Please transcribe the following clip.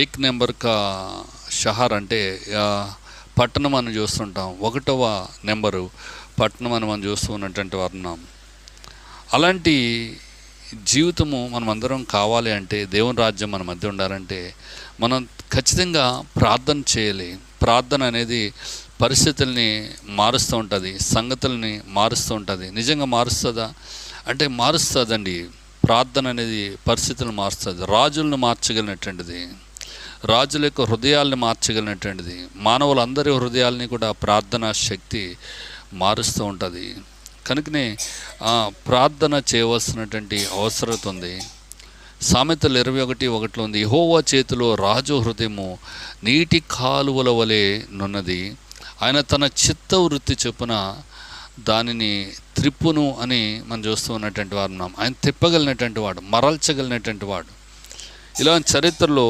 ఏక్ number కా షహర్ అంటే పట్టణం అని చూస్తుంటాం. ఒకటవ నెంబరు పట్టణం అని మనం చూస్తూ ఉన్నటువంటి వర్ణం అలాంటి జీవితము మనం అందరం కావాలి అంటే దేవుని రాజ్యం మన మధ్య ఉండాలంటే మనం ఖచ్చితంగా ప్రార్థన చేయాలి. ప్రార్థన అనేది పరిస్థితుల్ని మారుస్తూ ఉంటుంది సంగతుల్ని మారుస్తూ ఉంటుంది. నిజంగా మారుస్తుందా? అంటే మారుస్తుందండి. ప్రార్థన అనేది పరిస్థితులను మారుస్తుంది రాజులను మార్చగలిగినటువంటిది. రాజుల యొక్క హృదయాల్ని మార్చగలిగినటువంటిది మానవులందరి హృదయాల్ని కూడా ప్రార్థన శక్తి మారుస్తూ ఉంటుంది. కనుకనే ప్రార్థన చేయవలసినటువంటి అవసరత ఉంది. సామెతలు ఇరవై ఒకటి ఒకటిలో ఉంది యహోవా చేతిలో రాజు హృదయము నీటి కాలువల వలె నున్నది. ఆయన తన చిత్త వృత్తి చొప్పున దానిని త్రిప్పును అని మనం చూస్తూ ఉన్నటువంటి వారు ఉన్నాం. ఆయన తిప్పగలిగినటువంటి వాడు మరల్చగలిగినటువంటి వాడు. ఇలా చరిత్రలో